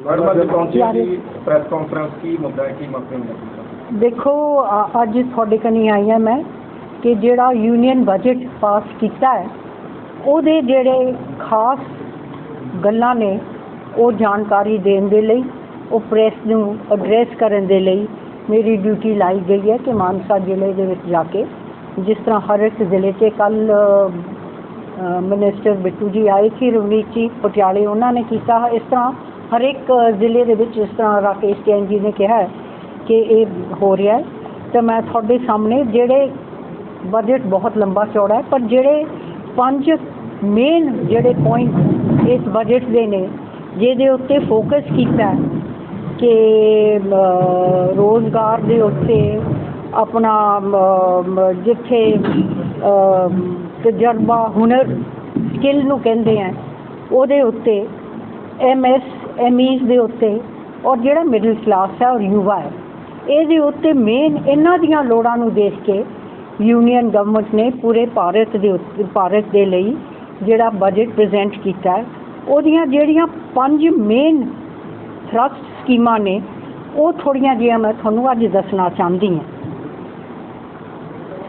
Madam ਅੱਜ ਪਹੁੰਚੀ ਸੀ press conference ਕੀ ਮੁੱਦਾ ਹੈ ਕੀ ਮਸਲੇ ਨੇ ਦੇਖੋ ਅ- ਅੱਜ ਤੁਹਾਡੇ ਕਨੀ ਆਈ ਹਾਂ ਮੈਂ ਕਿ ਜਿਹੜਾ ਯੂਨੀਅਨ ਬਜਟ ਪਾਸ ਕੀਤਾ ਹੈ ਉਹਦੇ ਜਿਹੜੇ ਖਾਸ ਗੱਲਾਂ ਨੇ ਉਹ ਜਾਣਕਾਰੀ ਦੇਣ ਦੇ ਲਈ ਉਹ ਪ੍ਰੈਸ ਨੂੰ ਐਡਰੈਸ ਕਰਨ ਦੇ ਲਈ ਮੇਰੀ ਡਿਊਟੀ ਲਾਈ ਗਈ ਹੈ ਕਿ ਮਾਨਸਾ ਜ਼ਿਲ੍ਹੇ ਦੇ ਵਿੱਚ ਜਾ ਕੇ ਜਿਸ ਤਰ੍ਹਾਂ ਹਰ ਇੱਕ ਜ਼ਿਲ੍ਹੇ 'ਚ ਕੱਲ ਮਿਨਿਸਟਰ ਬਿੱਟੂ ਜੀ ਆਏ ਸੀ ਰਵਨੀਤ ਜੀ ਪਟਿਆਲੇ ਉਹਨਾਂ ਨੇ ਕੀਤਾ ਇਸ ਤਰ੍ਹਾਂ ਹਰ ਇੱਕ ਜ਼ਿਲ੍ਹੇ ਦੇ ਵਿੱਚ ਜਿਸ ਤਰ੍ਹਾਂ ਰਾਕੇਸ਼ ਜੈਨ ਜੀ ਨੇ ਕਿਹਾ ਕਿ ਇਹ ਹੋ ਰਿਹਾ ਹੈ। ਤੇ ਮੈਂ ਤੁਹਾਡੇ ਸਾਹਮਣੇ ਜਿਹੜੇ ਬਜਟ ਬਹੁਤ ਲੰਬਾ ਚੌੜਾ ਹੈ ਪਰ ਜਿਹੜੇ ਪੰਜ ਮੇਨ ਜਿਹੜੇ ਪੁਆਇੰਟ ਇਸ ਬਜਟ ਦੇ ਨੇ ਜਿਹਦੇ ਉੱਤੇ ਫੋਕਸ ਕੀਤਾ ਕਿ ਅ, ਰੋਜ਼ਗਾਰ ਦੇ ਉੱਤੇ ਆਪਣਾ ਜਿੱਥੇ ਤਜਰਬਾ ਹੁਨਰ ਸਕਿੱਲ ਨੂੰ ਕਹਿੰਦੇ ਆ ਉਹਦੇ ਉੱਤੇ ਐਮ ਐਸ ਐਮਈਜ਼ ਦੇ ਉੱਤੇ ਔਰ ਜਿਹੜਾ ਮਿਡਲ ਕਲਾਸ ਹੈ ਔਰ ਯੁਵਾ ਹੈ, ਇਹਦੇ ਉੱਤੇ ਮੇਨ ਇਹਨਾਂ ਦੀਆਂ ਲੋੜਾਂ ਨੂੰ ਦੇਖ ਕੇ ਯੂਨੀਅਨ ਗਵਰਨਮੈਂਟ ਨੇ ਪੂਰੇ ਭਾਰਤ ਦੇ ਉੱਤੇ, ਭਾਰਤ ਦੇ ਲਈ ਜਿਹੜਾ ਬਜਟ ਪ੍ਰੈਜ਼ੈਂਟ ਕੀਤਾ ਹੈ, ਉਹਦੀਆਂ ਜਿਹੜੀਆਂ ਪੰਜ ਮੇਨ ਥਰਸਟ ਸਕੀਮਾਂ ਨੇ, ਉਹ ਥੋੜੀਆਂ ਜਿਹੀਆਂ ਮੈਂ ਤੁਹਾਨੂੰ ਅੱਜ ਦੱਸਣਾ ਚਾਹੁੰਦੀ ਹਾਂ।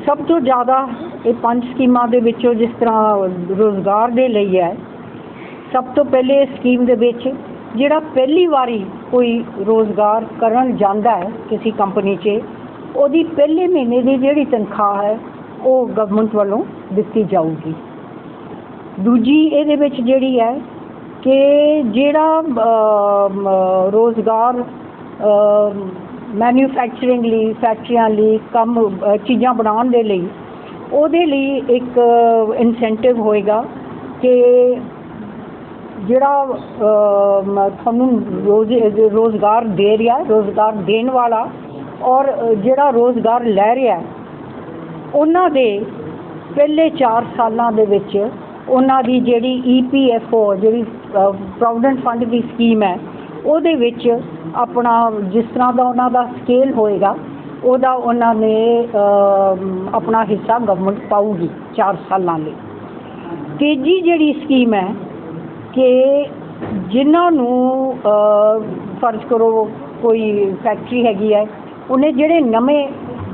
ਸਭ ਤੋਂ ਜ਼ਿਆਦਾ ਇਹ ਪੰਜ ਸਕੀਮਾਂ ਦੇ ਵਿੱਚੋਂ ਜਿਸ ਤਰ੍ਹਾਂ ਰੋਜ਼ਗਾਰ ਦੇ ਲਈ ਹੈ, ਸਭ ਤੋਂ ਪਹਿਲੇ ਇਸ ਸਕੀਮ ਦੇ ਵਿੱਚ ਜਿਹੜਾ ਪਹਿਲੀ ਵਾਰੀ ਕੋਈ ਰੋਜ਼ਗਾਰ ਕਰਨ ਜਾਂਦਾ ਹੈ ਕਿਸੇ ਕੰਪਨੀ 'ਚ ਉਹਦੀ ਪਹਿਲੇ ਮਹੀਨੇ ਦੀ ਜਿਹੜੀ ਤਨਖਾਹ ਹੈ ਉਹ ਗਵਰਨਮੈਂਟ ਵੱਲੋਂ ਦਿੱਤੀ ਜਾਊਗੀ। ਦੂਜੀ ਇਹਦੇ ਵਿੱਚ ਜਿਹੜੀ ਹੈ ਕਿ ਜਿਹੜਾ ਅਮ, ਰੋਜ਼ਗਾਰ ਮੈਨੂਫੈਕਚਰਿੰਗ ਲਈ ਫੈਕਟਰੀਆਂ ਲਈ ਕੰਮ ਚੀਜ਼ਾਂ ਬਣਾਉਣ ਦੇ ਲਈ ਉਹਦੇ ਲਈ ਇੱਕ ਇਨਸੈਂਟਿਵ ਹੋਏਗਾ ਕਿ ਜਿਹੜਾ ਤੁਹਾਨੂੰ ਰੋਜ਼ ਰੋਜ਼ਗਾਰ ਦੇ ਰਿਹਾ, ਰੋਜ਼ਗਾਰ ਦੇਣ ਵਾਲਾ ਔਰ ਜਿਹੜਾ ਰੋਜ਼ਗਾਰ ਲੈ ਰਿਹਾ, ਉਹਨਾਂ ਦੇ ਪਹਿਲੇ 4 ਸਾਲਾਂ ਦੇ ਵਿੱਚ ਉਹਨਾਂ ਦੀ ਜਿਹੜੀ ਈਪੀਐਫਓ ਜਿਹੜੀ ਪ੍ਰੋਵੀਡੈਂਟ ਫੰਡ ਦੀ ਸਕੀਮ ਹੈ, ਉਹਦੇ ਵਿੱਚ ਆਪਣਾ ਜਿਸ ਤਰ੍ਹਾਂ ਦਾ ਉਹਨਾਂ ਦਾ ਸਕੇਲ ਹੋਏਗਾ, ਉਹਦਾ ਉਹਨਾਂ ਨੇ ਆਪਣਾ ਹਿੱਸਾ ਗਵਰਨਮੈਂਟ ਪਾਊਗੀ 4 ਸਾਲਾਂ ਲਈ। ਤੀਜੀ ਜਿਹੜੀ ਸਕੀਮ ਹੈ ਕਿ ਜਿਨ੍ਹਾਂ ਨੂੰ ਫਰਜ਼ ਕਰੋ ਕੋਈ ਫੈਕਟਰੀ ਹੈਗੀ ਹੈ, ਉਹਨੇ ਜਿਹੜੇ ਨਵੇਂ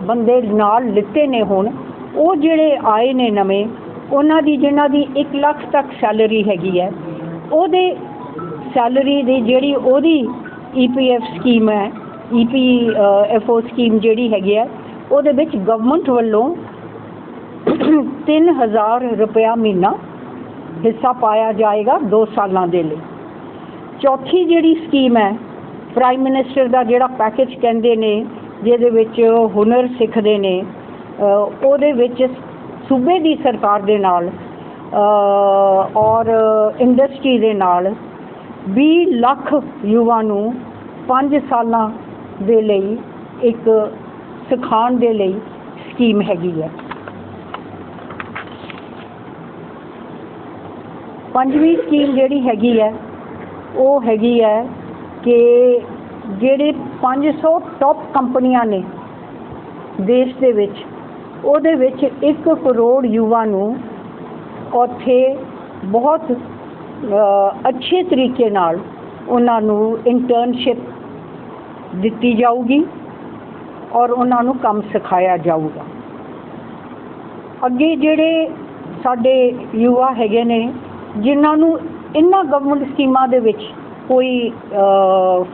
ਬੰਦੇ ਨਾਲ ਲਿੱਤੇ ਨੇ ਹੁਣ, ਉਹ ਜਿਹੜੇ ਆਏ ਨੇ ਨਵੇਂ, ਉਹਨਾਂ ਦੀ ਜਿਨ੍ਹਾਂ ਦੀ 1 ਲੱਖ ਤੱਕ ਸੈਲਰੀ ਹੈਗੀ ਹੈ, ਉਹਦੇ ਸੈਲਰੀ ਦੀ ਜਿਹੜੀ ਉਹਦੀ ਈਪੀਐਫ ਸਕੀਮ ਹੈ ਈਪੀ ਐਫਓ ਸਕੀਮ ਜਿਹੜੀ ਹੈਗੀ ਹੈ, ਉਹਦੇ ਵਿੱਚ ਗਵਰਨਮੈਂਟ ਵੱਲੋਂ 3000 ਰੁਪਇਆ ਮਹੀਨਾ ਹਿੱਸਾ ਪਾਇਆ ਜਾਏਗਾ 2 ਸਾਲਾਂ ਦੇ ਲਈ। ਚੌਥੀ ਜਿਹੜੀ ਸਕੀਮ ਹੈ ਪ੍ਰਾਈਮ ਮਿਨਿਸਟਰ ਦਾ ਜਿਹੜਾ ਪੈਕੇਜ ਕਹਿੰਦੇ ਨੇ, ਜਿਹਦੇ ਵਿੱਚ ਹੁਨਰ ਸਿੱਖਦੇ ਨੇ ਉਹਦੇ ਵਿੱਚ ਸੂਬੇ ਦੀ ਸਰਕਾਰ ਦੇ ਨਾਲ ਔਰ ਇੰਡਸਟਰੀ ਦੇ ਨਾਲ 20 ਲੱਖ ਯੁਵਾ ਨੂੰ 5 ਸਾਲਾਂ ਦੇ ਲਈ ਇੱਕ ਸਿਖਾਉਣ ਦੇ ਲਈ ਸਕੀਮ ਹੈਗੀ ਹੈ। ਪੰਜਵੀਂ ਸਕੀਮ ਜਿਹੜੀ ਹੈਗੀ ਹੈ, ਉਹ ਹੈਗੀ ਹੈ ਕਿ ਜਿਹੜੇ 500 ਟੌਪ ਕੰਪਨੀਆਂ ਨੇ ਦੇਸ਼ ਦੇ ਵਿੱਚ, ਉਹਦੇ ਵਿੱਚ 1 ਕਰੋੜ ਯੁਵਾ ਨੂੰ ਉੱਥੇ ਬਹੁਤ ਅੱਛੇ ਤਰੀਕੇ ਨਾਲ ਉਹਨਾਂ ਨੂੰ ਇੰਟਰਨਸ਼ਿਪ ਦਿੱਤੀ ਜਾਊਗੀ ਔਰ ਉਹਨਾਂ ਨੂੰ ਕੰਮ ਸਿਖਾਇਆ ਜਾਊਗਾ। ਅੱਗੇ ਜਿਹੜੇ ਸਾਡੇ ਯੁਵਾ ਹੈਗੇ ਨੇ ਜਿਨ੍ਹਾਂ ਨੂੰ ਇਹਨਾਂ ਗਵਰਨਮੈਂਟ ਸਕੀਮਾਂ ਦੇ ਵਿੱਚ ਕੋਈ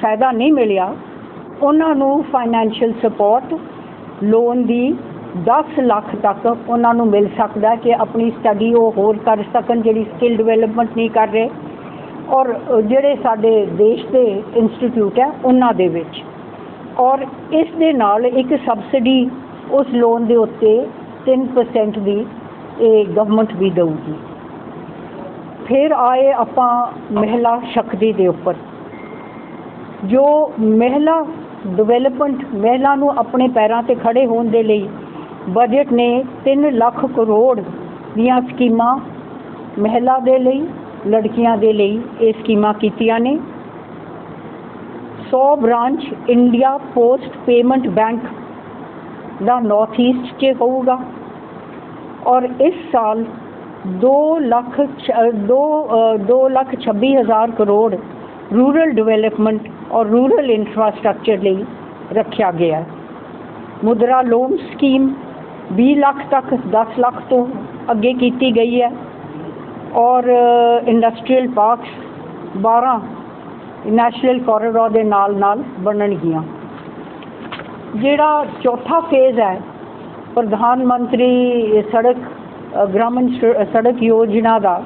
ਫਾਇਦਾ ਨਹੀਂ ਮਿਲਿਆ, ਉਹਨਾਂ ਨੂੰ ਫਾਈਨੈਂਸ਼ੀਅਲ ਸਪੋਰਟ ਲੋਨ ਦੀ 10 ਲੱਖ ਤੱਕ ਉਹਨਾਂ ਨੂੰ ਮਿਲ ਸਕਦਾ ਕਿ ਆਪਣੀ ਸਟੱਡੀ ਉਹ ਹੋਰ ਕਰ ਸਕਣ, ਜਿਹੜੀ ਸਕਿੱਲ ਡਿਵੈਲਪਮੈਂਟ ਨਹੀਂ ਕਰ ਰਹੇ, ਔਰ ਜਿਹੜੇ ਸਾਡੇ ਦੇਸ਼ ਦੇ ਇੰਸਟੀਚਿਊਟ ਹੈ ਉਹਨਾਂ ਦੇ ਵਿੱਚ। ਔਰ ਇਸ ਦੇ ਨਾਲ ਇੱਕ ਸਬਸਿਡੀ ਉਸ ਲੋਨ ਦੇ ਉੱਤੇ 3% ਦੀ ਇਹ ਗਵਰਨਮੈਂਟ ਵੀ ਦੇਊਗੀ। ਫਿਰ ਆਏ ਆਪਾਂ ਮਹਿਲਾ ਸ਼ਕਤੀ ਦੇ ਉੱਪਰ। ਜੋ ਮਹਿਲਾ ਡਿਵੈਲਪਮੈਂਟ ਮਹਿਲਾ ਨੂੰ ਆਪਣੇ ਪੈਰਾਂ ਤੇ ਖੜੇ ਹੋਣ ਦੇ ਲਈ ਬਜਟ ਨੇ 3 ਲੱਖ ਕਰੋੜ ਦੀਆਂ ਸਕੀਮਾਂ ਮਹਿਲਾ ਦੇ ਲਈ, ਲੜਕੀਆਂ ਦੇ ਲਈ ਇਹ ਸਕੀਮਾਂ ਕੀਤੀਆਂ ਨੇ। 100 branch India Post payment bank ਦਾ ਨਾਰਥ ਈਸਟ 'ਚ ਹੋਊਗਾ। ਔਰ ਇਸ ਸਾਲ 2 ਲੱਖ 2 2 ਲੱਖ 26 ਹਜ਼ਾਰ ਕਰੋੜ ਰੂਰਲ ਡਿਵੈਲਪਮੈਂਟ ਔਰ ਰੂਰਲ ਇਨਫਰਾਸਟ੍ਰਕਚਰ ਲਈ ਰੱਖਿਆ ਗਿਆ ਹੈ ਮੁਦਰਾ ਲੋਨ ਸਕੀਮ 20 ਲੱਖ ਤੱਕ 10 ਲੱਖ ਤੋਂ ਅੱਗੇ ਕੀਤੀ ਗਈ ਹੈ ਔਰ ਇੰਡਸਟਰੀਅਲ ਪਾਰਕਸ 12 ਨੈਸ਼ਨਲ ਕੋਰੀਡੋਰ ਦੇ ਨਾਲ ਨਾਲ ਬਣਨਗੀਆਂ ਜਿਹੜਾ ਚੌਥਾ ਫੇਜ਼ ਹੈ ਪ੍ਰਧਾਨ ਮੰਤਰੀ ਸੜਕ ਅ, ਗ੍ਰਾਮੀਣ ਸ- ਸੜਕ ਯੋਜਨਾ ਦਾ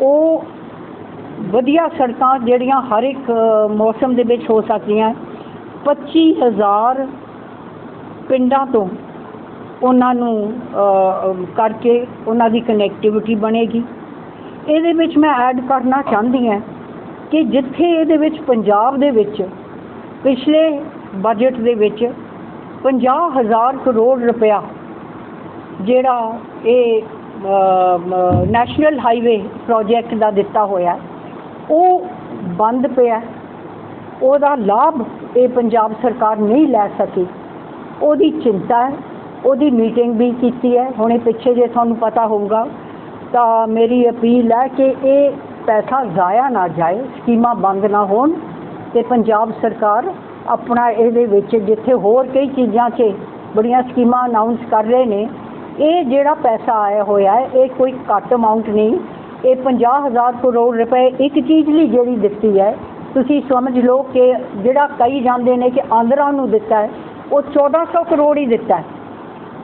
ਉਹ ਵਧੀਆ ਸੜਕਾਂ ਜਿਹੜੀਆਂ ਹਰ ਇੱਕ ਮੌਸਮ ਦੇ ਵਿੱਚ ਹੋ ਸਕਦੀਆਂ 25000 ਪਿੰਡਾਂ ਤੋਂ ਉਹਨਾਂ ਨੂੰ ਕਰਕੇ ਉਹਨਾਂ ਦੀ ਕਨੈਕਟੀਵਿਟੀ ਬਣੇਗੀ। ਇਹਦੇ ਵਿੱਚ ਮੈਂ ਐਡ ਕਰਨਾ ਚਾਹੁੰਦੀ ਹਾਂ ਕਿ ਜਿੱਥੇ ਇਹਦੇ ਵਿੱਚ ਪੰਜਾਬ ਦੇ ਵਿੱਚ ਪਿਛਲੇ ਬਜਟ ਦੇ ਵਿੱਚ 50000 ਕਰੋੜ ਰੁਪਇਆ ਜਿਹੜਾ ਇਹ ਨੈਸ਼ਨਲ ਹਾਈਵੇ ਪ੍ਰੋਜੈਕਟ ਦਾ ਦਿੱਤਾ ਹੋਇਆ ਉਹ ਬੰਦ ਪਿਆ ਉਹਦਾ ਲਾਭ ਇਹ ਪੰਜਾਬ ਸਰਕਾਰ ਨਹੀਂ ਲੈ ਸਕੀ। ਉਹਦੀ ਚਿੰਤਾ ਹੈ, ਉਹਦੀ ਮੀਟਿੰਗ ਵੀ ਕੀਤੀ ਹੈ। ਹੁਣੇ ਪਿੱਛੇ ਜੇ ਤੁਹਾਨੂੰ ਪਤਾ ਹੋਊਗਾ, ਤਾਂ ਮੇਰੀ ਅਪੀਲ ਹੈ ਕਿ ਇਹ ਪੈਸਾ ਜ਼ਾਇਆ ਨਾ ਜਾਏ, ਸਕੀਮਾਂ ਬੰਦ ਨਾ ਹੋਣ ਤੇ ਪੰਜਾਬ ਸਰਕਾਰ ਆਪਣਾ ਇਹਦੇ ਵਿੱਚ ਜਿੱਥੇ ਹੋਰ ਕਈ ਚੀਜ਼ਾਂ 'ਚ ਬੜੀਆਂ ਸਕੀਮਾਂ ਅਨਾਉਂਸ ਕਰ ਰਹੇ ਨੇ ਇਹ ਜਿਹੜਾ ਪੈਸਾ ਆਇਆ ਹੋਇਆ ਹੈ, ਇਹ ਕੋਈ ਘੱਟ ਅਮਾਉਂਟ ਨਹੀਂ। ਇਹ 50000 ਕਰੋੜ ਰੁਪਏ ਇੱਕ ਚੀਜ਼ ਲਈ ਜਿਹੜੀ ਦਿੱਤੀ ਹੈ। ਤੁਸੀਂ ਸਮਝ ਲਓ ਕਿ ਜਿਹੜਾ ਕਈ ਜਾਂਦੇ ਨੇ ਕਿ ਆਂਧਰਾ ਨੂੰ ਦਿੱਤਾ ਹੈ, ਉਹ 1400 ਕਰੋੜ ਹੀ ਦਿੱਤਾ ਹੈ।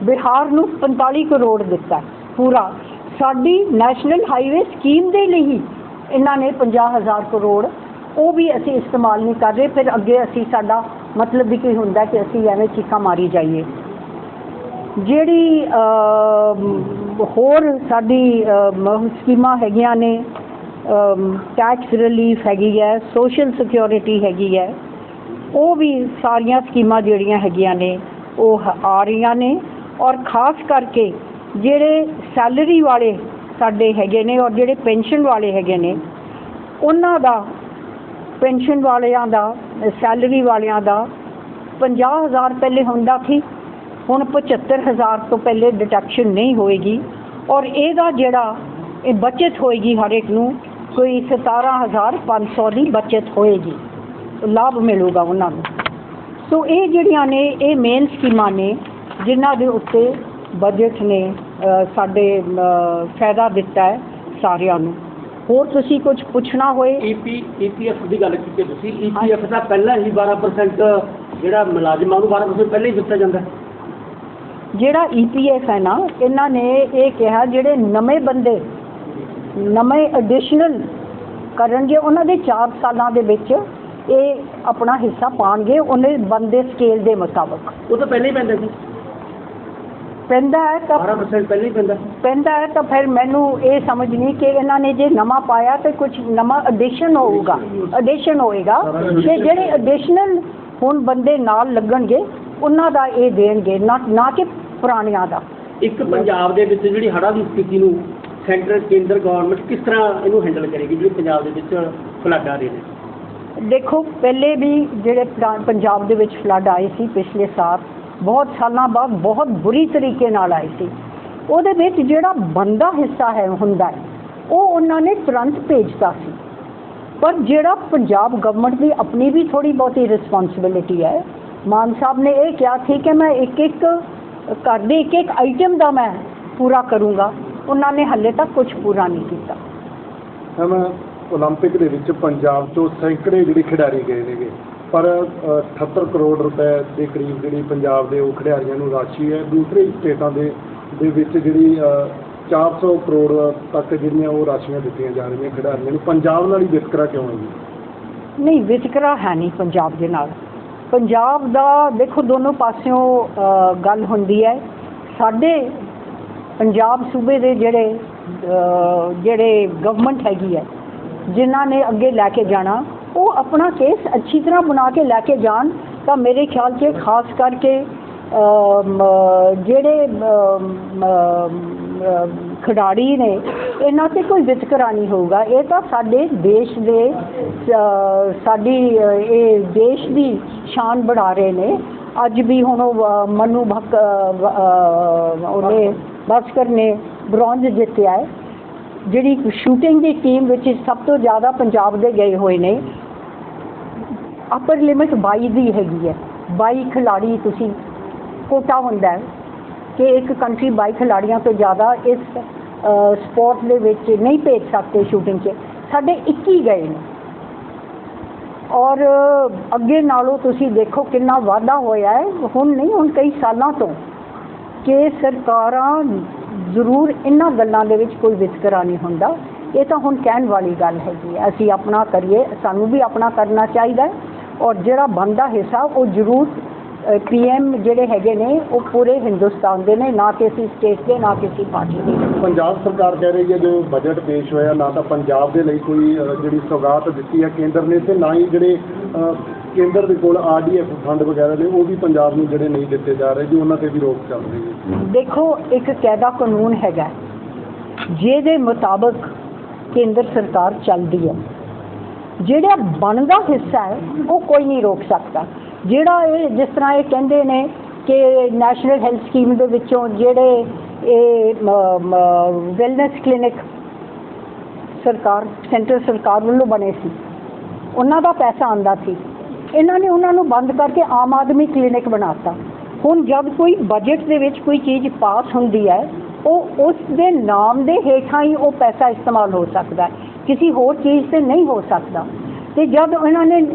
ਬਿਹਾਰ ਨੂੰ 45 ਕਰੋੜ ਦਿੱਤਾ ਪੂਰਾ। ਸਾਡੀ ਨੈਸ਼ਨਲ ਹਾਈਵੇ ਸਕੀਮ ਦੇ ਲਈ ਹੀ ਇਹਨਾਂ ਨੇ 50000 ਕਰੋੜ। ਉਹ ਵੀ ਅਸੀਂ ਇਸਤੇਮਾਲ ਨਹੀਂ ਕਰ ਰਹੇ, ਫਿਰ ਅੱਗੇ ਅਸੀਂ ਸਾਡਾ ਮਤਲਬ ਵੀ ਕੀ ਹੁੰਦਾ ਕਿ ਅਸੀਂ ਐਵੇਂ ਚੀਕਾਂ ਮਾਰੀ ਜਾਈਏ। ਜਿਹੜੀ ਹੋਰ ਸਾਡੀ ਸਕੀਮਾਂ ਹੈਗੀਆਂ ਨੇ ਟੈਕਸ ਰਿਲੀਫ ਹੈਗੀ ਹੈ ਸੋਸ਼ਲ ਸਿਕਿਉਰਿਟੀ ਹੈਗੀ ਹੈ, ਉਹ ਵੀ ਸਾਰੀਆਂ ਸਕੀਮਾਂ ਜਿਹੜੀਆਂ ਹੈਗੀਆਂ ਨੇ, ਉਹ ਆ ਰਹੀਆਂ ਨੇ ਔਰ ਖਾਸ ਕਰਕੇ ਜਿਹੜੇ ਸੈਲਰੀ ਵਾਲੇ ਸਾਡੇ ਹੈਗੇ ਨੇ ਔਰ ਜਿਹੜੇ ਪੈਨਸ਼ਨ ਵਾਲੇ ਹੈਗੇ ਨੇ, ਉਹਨਾਂ ਦਾ ਪੈਨਸ਼ਨ ਵਾਲਿਆਂ ਦਾ ਸੈਲਰੀ ਵਾਲਿਆਂ ਦਾ 50000 ਪਹਿਲੇ ਹੁੰਦਾ ਸੀ। ਹੁਣ 75000 ਤੋਂ ਪਹਿਲੇ ਡਿਟੈਕਸ਼ਨ ਨਹੀਂ ਹੋਏਗੀ ਔਰ ਇਹਦਾ ਜਿਹੜਾ ਇਹ ਬਚਤ ਹੋਏਗੀ ਹਰ ਇੱਕ ਨੂੰ ਕੋਈ 17500 ਦੀ ਬਚਤ ਹੋਏਗੀ। ਲਾਭ ਮਿਲੂਗਾ ਉਹਨਾਂ ਨੂੰ। ਸੋ ਇਹ ਜਿਹੜੀਆਂ ਨੇ ਇਹ ਮੇਨ ਸਕੀਮਾਂ ਨੇ ਜਿਨ੍ਹਾਂ ਦੇ ਉੱਤੇ ਬਜਟ ਨੇ ਸਾਡੇ ਫਾਇਦਾ ਦਿੱਤਾ ਹੈ ਸਾਰਿਆਂ ਨੂੰ। ਹੋਰ ਤੁਸੀਂ ਕੁਝ ਪੁੱਛਣਾ ਹੋਏ? ਈਪੀ ਈਪੀਐਫ ਦੀ ਗੱਲ ਕੀਤੀ ਤੁਸੀਂ। ਈਪੀਐਫ ਦਾ ਪਹਿਲਾਂ ਹੀ 12% ਜਿਹੜਾ ਮੁਲਾਜ਼ਮਾਂ ਨੂੰ 12% ਪਹਿਲਾਂ ਹੀ ਦਿੱਤਾ ਜਾਂਦਾ। ਹੈ। ਜਿਹੜਾ ਈਪੀਐਫ ਹੈ ਨਾ ਇਹਨਾਂ ਨੇ ਇਹ ਕਿਹਾ ਜਿਹੜੇ ਨਵੇਂ ਬੰਦੇ ਨਵੇਂ ਐਡੀਸ਼ਨਲ ਕਰਨਗੇ ਉਹਨਾਂ ਦੇ 4 ਸਾਲਾਂ ਦੇ ਵਿੱਚ ਇਹ ਆਪਣਾ ਹਿੱਸਾ ਪਾਣਗੇ ਉਹਨੇ ਬੰਦੇ ਸਕੇਲ ਦੇ ਮੁਤਾਬਕ। ਉਹ ਤਾਂ ਪਹਿਲਾਂ ਹੀ ਪੈਂਦਾ ਸੀ। ਪੈਂਦਾ ਹੈ ਤਾਂ 12% ਪਹਿਲਾਂ ਹੀ ਪੈਂਦਾ। ਪੈਂਦਾ ਹੈ ਤਾਂ ਫਿਰ ਮੈਨੂੰ ਇਹ ਸਮਝ ਨਹੀਂ ਕਿ ਇਹਨਾਂ ਨੇ ਜੇ ਨਵਾਂ ਪਾਇਆ ਤੇ ਕੁਝ ਨਵਾਂ ਐਡੀਸ਼ਨ ਹੋਊਗਾ। ਐਡੀਸ਼ਨ ਹੋਏਗਾ। ਤੇ ਜਿਹੜੇ ਐਡੀਸ਼ਨਲ ਹੁਣ ਬੰਦੇ ਨਾਲ ਲੱਗਣਗੇ ਉਹਨਾਂ ਦਾ ਇਹ ਦੇਣਗੇ। ਨਾ ਨਾ ਕਿ ਪੁਰਾਣਿਆਂ ਦਾ। ਇੱਕ ਪੰਜਾਬ ਦੇ ਵਿੱਚ ਜਿਹੜੀ ਹੜ੍ਹਾਂ ਦੀ ਸਥਿਤੀ ਨੂੰ ਸੈਂਟਰ ਕੇਂਦਰ ਗਵਰਨਮੈਂਟ ਕਿਸ ਤਰ੍ਹਾਂ ਇਹਨੂੰ ਹੈਂਡਲ ਕਰੇਗੀ ਜਿਹੜੀ ਪੰਜਾਬ ਦੇ ਵਿੱਚ ਫਲੱਡ ਆ ਰਹੇ ਨੇ? ਦੇਖੋ ਪਹਿਲੇ ਵੀ ਜਿਹੜੇ ਪੰਜਾਬ ਦੇ ਵਿੱਚ ਫਲੱਡ ਆਏ ਸੀ ਪਿਛਲੇ ਸਾਲ ਬਹੁਤ ਸਾਲਾਂ ਬਾਅਦ ਬਹੁਤ ਬੁਰੀ ਤਰੀਕੇ ਨਾਲ ਆਏ ਸੀ। ਉਹਦੇ ਵਿੱਚ ਜਿਹੜਾ ਬੰਦਾ ਹਿੱਸਾ ਹੈ ਹੁੰਦਾ ਹੈ ਉਹ ਉਹਨਾਂ ਨੇ ਤੁਰੰਤ ਭੇਜਤਾ ਸੀ। ਪਰ ਜਿਹੜਾ ਪੰਜਾਬ ਗਵਰਨਮੈਂਟ ਦੀ ਆਪਣੀ ਵੀ ਥੋੜੀ ਬਹੁਤੀ ਰਿਸਪੌਂਸਿਬਿਲਿਟੀ ਹੈ ਮਾਨ ਸਾਹਿਬ ਨੇ ਇਹ ਕਿਹਾ ਸੀ ਕਿ ਮੈਂ ਇੱਕ ਇੱਕ ਘਰ ਦੇ ਇੱਕ ਇੱਕ ਆਈਟਮ ਦਾ ਮੈਂ ਪੂਰਾ ਕਰੂੰਗਾ ਉਹਨਾਂ ਨੇ ਹੱਲੇ ਤੱਕ ਕੁਝ ਪੂਰਾ ਨਹੀਂ ਕੀਤਾ ਮੈਮ 올림픽 ਦੇ ਵਿੱਚ ਪੰਜਾਬ ਤੋਂ ਸੈਂਕੜੇ ਜਿਹੜੇ ਖਿਡਾਰੀ ਗਏ ਨੇਗੇ ਪਰ ਅ, 78 ਕਰੋੜ ਰੁਪਏ ਦੇ ਕਰੀਬ ਜਿਹੜੀ ਪੰਜਾਬ ਦੇ ਉਹ ਖਿਡਾਰੀਆਂ ਨੂੰ ਰਾਸ਼ੀ ਹੈ ਦੂਸਰੇ ਸਟੇਟਾਂ ਦੇ ਦੇ ਵਿੱਚ ਜਿਹੜੀ ਅ, 400 ਕਰੋੜ ਤੱਕ ਜਿਹੜੀਆਂ ਉਹ ਰਾਸ਼ੀਆਂ ਦਿੱਤੀਆਂ ਜਾ ਰਹੀਆਂ ਖਿਡਾਰੀਆਂ ਨੂੰ ਪੰਜਾਬ ਨਾਲ ਹੀ ਵਿਤਕਰਾ ਕਿਉਂ ਹੈ ਜੀ ਨਹੀਂ ਵਿਤਕਰਾ ਹੈ ਨਹੀਂ ਪੰਜਾਬ ਦੇ ਨਾਲ ਪੰਜਾਬ ਦਾ ਦੇਖੋ ਦੋਨੋਂ ਪਾਸਿਓਂ ਗੱਲ ਹੁੰਦੀ ਹੈ। ਸਾਡੇ ਪੰਜਾਬ ਸੂਬੇ ਦੇ ਜਿਹੜੇ ਜਿਹੜੇ ਗਵਰਨਮੈਂਟ ਹੈਗੀ ਹੈ, ਜਿਨ੍ਹਾਂ ਨੇ ਅੱਗੇ ਲੈ ਕੇ ਜਾਣਾ, ਉਹ ਆਪਣਾ ਕੇਸ ਅੱਛੀ ਤਰ੍ਹਾਂ ਬਣਾ ਕੇ ਲੈ ਕੇ ਜਾਣ, ਤਾਂ ਮੇਰੇ ਖਿਆਲ 'ਚ ਖਾਸ ਕਰਕੇ ਜਿਹੜੇ ਖਿਡਾਰੀ ਨੇ, ਇਹਨਾਂ ਤੇ ਕੋਈ ਵਿਤਕਰਾ ਨਹੀਂ ਹੋਊਗਾ। ਇਹ ਤਾਂ ਸਾਡੇ ਦੇਸ਼ ਦੇ ਸਾਡੀ ਇਹ ਦੇਸ਼ ਦੀ ਸ਼ਾਨ ਬਣਾ ਰਹੇ ਨੇ। ਅੱਜ ਵੀ ਹੁਣ ਉਹ ਮਨੂ ਭਕ ਉਹਨੇ ਭਾਸਕਰ ਨੇ ਬ੍ਰੌਂਜ ਜਿੱਤਿਆ ਹੈ। ਜਿਹੜੀ ਸ਼ੂਟਿੰਗ ਦੀ ਟੀਮ ਵਿੱਚ ਸਭ ਤੋਂ ਜ਼ਿਆਦਾ ਪੰਜਾਬ ਦੇ ਗਏ ਹੋਏ ਨੇ। ਅਪਰ ਲਿਮਿਟ 22 ਦੀ ਹੈਗੀ ਹੈ। 22 ਖਿਲਾੜੀ ਤੁਸੀਂ, ਕੋਟਾ ਹੁੰਦਾ ਹੈ। ਕਿ ਇੱਕ ਕੰਟਰੀ 22 ਖਿਲਾੜੀਆਂ ਤੋਂ ਜ਼ਿਆਦਾ ਇਸ ਸਪੋਰਟ ਦੇ ਵਿੱਚ ਨਹੀਂ ਭੇਜ ਸਕਦੇ ਸ਼ੂਟਿੰਗ 'ਚ। ਸਾਡੇ 21 ਗਏ ਨੇ। ਔਰ ਅੱਗੇ ਨਾਲੋਂ ਤੁਸੀਂ ਦੇਖੋ ਕਿੰਨਾ ਵਾਧਾ ਹੋਇਆ ਹੈ। ਹੁਣ ਨਹੀਂ, ਹੁਣ ਕਈ ਸਾਲਾਂ ਤੋਂ ਕਿ ਸਰਕਾਰਾਂ ਜ਼ਰੂਰ ਇਹਨਾਂ ਗੱਲਾਂ ਦੇ ਵਿੱਚ ਕੋਈ ਵਿਤਕਰਾ ਨਹੀਂ ਹੁੰਦਾ। ਇਹ ਤਾਂ ਹੁਣ ਕਹਿਣ ਵਾਲੀ ਗੱਲ ਹੈਗੀ ਹੈ। ਅਸੀਂ ਆਪਣਾ ਕਰੀਏ, ਸਾਨੂੰ ਵੀ ਆਪਣਾ ਕਰਨਾ ਚਾਹੀਦਾ ਔਰ ਜਿਹੜਾ ਬਣਦਾ ਹਿੱਸਾ ਉਹ ਜ਼ਰੂਰ ਪੀਐਮ ਜਿਹੜੇ ਹੈਗੇ ਨੇ ਉਹ ਪੂਰੇ ਹਿੰਦੁਸਤਾਨ ਦੇ ਨੇ ਨਾ ਕਿਸੇ ਸਟੇਟ ਦੇ ਨਾ ਕਿਸੇ ਪਾਰਟੀ ਦੇ। ਪੰਜਾਬ ਸਰਕਾਰ ਕਹਿ ਰਹੀ ਹੈ ਜੋ ਬਜਟ ਪੇਸ਼ ਹੋਇਆ ਨਾ ਤਾਂ ਪੰਜਾਬ ਦੇ ਲਈ ਕੋਈ ਜਿਹੜੀ ਸੌਗਾਤ ਦਿੱਤੀ ਹੈ ਕੇਂਦਰ ਨੇ ਤੇ ਨਾ ਹੀ ਜਿਹੜੇ ਕੇਂਦਰ ਦੇ ਕੋਲ ਆਰਡੀਐਫ ਫੰਡ ਵਗੈਰਾ ਨੇ ਉਹ ਵੀ ਪੰਜਾਬ ਨੂੰ ਜਿਹੜੇ ਨਹੀਂ ਦਿੱਤੇ ਜਾ ਰਹੇ ਜੀ ਉਹਨਾਂ ਤੇ ਵੀ ਰੋਕ ਚੱਲ ਰਹੀ ਹੈ। ਦੇਖੋ ਇੱਕ ਕਾਇਦਾ ਕਾਨੂੰਨ ਹੈਗਾ ਜਿਹਦੇ ਮੁਤਾਬਕ ਕੇਂਦਰ ਸਰਕਾਰ ਚੱਲਦੀ ਹੈ। ਜਿਹੜਾ ਬਣਦਾ ਹਿੱਸਾ ਹੈ ਉਹ ਕੋਈ ਨਹੀਂ ਰੋਕ ਸਕਦਾ। ਜਿਹੜਾ ਇਹ ਜਿਸ ਤਰ੍ਹਾਂ ਇਹ ਕਹਿੰਦੇ ਨੇ ਕਿ ਨੈਸ਼ਨਲ ਹੈਲਥ ਸਕੀਮ ਦੇ ਵਿੱਚੋਂ ਜਿਹੜੇ ਇਹ ਵੈਲਨੈਸ ਕਲੀਨਿਕ ਸਰਕਾਰ ਸੈਂਟਰ ਸਰਕਾਰ ਵੱਲੋਂ ਬਣੇ ਸੀ, ਉਹਨਾਂ ਦਾ ਪੈਸਾ ਆਂਦਾ ਸੀ। ਇਹਨਾਂ ਨੇ ਉਹਨਾਂ ਨੂੰ ਬੰਦ ਕਰਕੇ ਆਮ ਆਦਮੀ ਕਲੀਨਿਕ ਬਣਾਤਾ। ਹੁਣ ਜਦ ਕੋਈ ਬਜਟ ਦੇ ਵਿੱਚ ਕੋਈ ਚੀਜ਼ ਪਾਸ ਹੁੰਦੀ ਹੈ, ਉਹ ਉਸ ਦੇ ਨਾਮ ਦੇ ਹੇਠਾਂ ਹੀ ਉਹ ਪੈਸਾ ਇਸਤੇਮਾਲ ਹੋ ਸਕਦਾ ਕਿਸੇ ਹੋਰ ਚੀਜ਼ ਤੇ ਨਹੀਂ ਹੋ ਸਕਦਾ। ਤੇ ਜਦ ਇਹਨਾਂ ਨੇ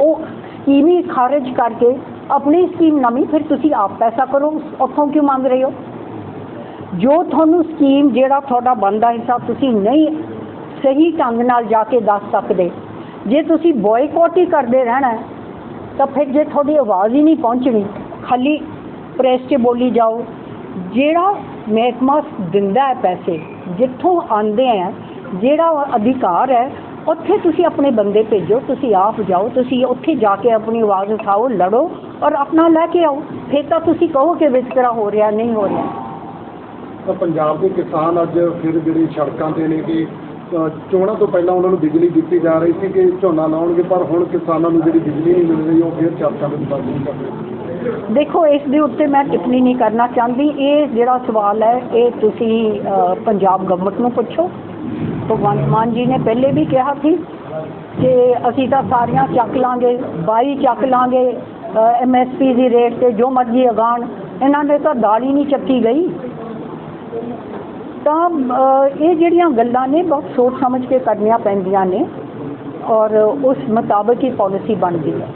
ਉਹ ਸਕੀਮ ਹੀ ਖਾਰਜ ਕਰਕੇ ਆਪਣੀ ਸਕੀਮ ਨਵੀਂ ਫਿਰ ਤੁਸੀਂ ਆਪ ਪੈਸਾ ਕਰੋ, ਉੱਥੋਂ ਕਿਉਂ ਮੰਗ ਰਹੇ ਹੋ? ਜੋ ਤੁਹਾਨੂੰ ਸਕੀਮ ਜਿਹੜਾ ਤੁਹਾਡਾ ਬਣਦਾ ਹਿੱਸਾ ਤੁਸੀਂ ਨਹੀਂ ਸਹੀ ਢੰਗ ਨਾਲ ਜਾ ਕੇ ਦੱਸ ਸਕਦੇ, ਜੇ ਤੁਸੀਂ ਬੋਇਕੋਟ ਹੀ ਕਰਦੇ ਰਹਿਣਾ, ਤਾਂ ਫਿਰ ਜੇ ਤੁਹਾਡੀ ਆਵਾਜ਼ ਹੀ ਨਹੀਂ ਪਹੁੰਚਣੀ, ਖਾਲੀ ਪ੍ਰੈਸ 'ਚ ਬੋਲੀ ਜਾਓ, ਜਿਹੜਾ ਮਹਿਕਮਾ ਦਿੰਦਾ ਹੈ ਪੈਸੇ, ਜਿੱਥੋਂ ਆਉਂਦੇ ਆ, ਜਿਹੜਾ ਅਧਿਕਾਰ ਹੈ ਉੱਥੇ ਤੁਸੀਂ ਆਪਣੇ ਬੰਦੇ ਭੇਜੋ ਤੁਸੀਂ ਆਪ ਜਾਓ ਤੁਸੀਂ ਉੱਥੇ ਜਾ ਕੇ ਆਪਣੀ ਆਵਾਜ਼ ਉਠਾਓ ਲੜੋ ਔਰ ਆਪਣਾ ਲੈ ਕੇ ਆਓ। ਫਿਰ ਤਾਂ ਤੁਸੀਂ ਕਹੋ ਕਿ ਵਿਤਕਰਾ ਹੋ ਰਿਹਾ ਨਹੀਂ ਹੋ ਰਿਹਾ। ਤਾਂ ਪੰਜਾਬ ਦੇ ਕਿਸਾਨ ਅੱਜ ਫਿਰ ਜਿਹੜੀ ਸੜਕਾਂ ਤੇ ਨੇ ਕਿ ਚੋਣਾਂ ਤੋਂ ਪਹਿਲਾਂ ਉਹਨਾਂ ਨੂੰ ਬਿਜਲੀ ਦਿੱਤੀ ਜਾ ਰਹੀ ਸੀ ਕਿ ਝੋਨਾ ਲਾਉਣਗੇ ਪਰ ਹੁਣ ਕਿਸਾਨਾਂ ਨੂੰ ਜਿਹੜੀ ਬਿਜਲੀ ਨਹੀਂ ਮਿਲ ਰਹੀ ਉਹ ਫਿਰ ਚਰਚਾ ਵਿੱਚ ਨਹੀਂ ਕਰ ਰਹੇ ਦੇਖੋ ਇਸ ਦੇ ਉੱਤੇ ਮੈਂ ਟਿੱਪਣੀ ਨਹੀਂ ਕਰਨਾ ਚਾਹੁੰਦੀ। ਇਹ ਜਿਹੜਾ ਸਵਾਲ ਹੈ ਇਹ ਤੁਸੀਂ ਪੰਜਾਬ ਗਵਰਨਮੈਂਟ ਨੂੰ ਪੁੱਛੋ। ਭਗਵੰਤ ਮਾਨ ਜੀ ਨੇ ਪਹਿਲੇ ਵੀ ਕਿਹਾ ਸੀ ਕਿ ਅਸੀਂ ਤਾਂ ਸਾਰੀਆਂ ਚੱਕ ਲਾਂਗੇ 22 ਚੱਕ ਲਾਂਗੇ ਐਮਐਸਪੀ ਦੀ ਰੇਟ ਤੇ ਜੋ ਮਰਜ਼ੀ ਅਗਾਣ ਇਹਨਾਂ ਨੇ ਤਾਂ ਦਾਲ ਹੀ ਨਹੀਂ ਚੱਕੀ ਗਈ। ਤਾਂ ਅ, ਇਹ ਜਿਹੜੀਆਂ ਗੱਲਾਂ ਨੇ ਬਹੁਤ ਸੋਚ ਸਮਝ ਕੇ ਕਰਨੀਆਂ ਪੈਂਦੀਆਂ ਨੇ ਔਰ ਉਸ ਮੁਤਾਬਕ ਹੀ ਪਾਲਿਸੀ ਬਣਦੀ ਹੈ।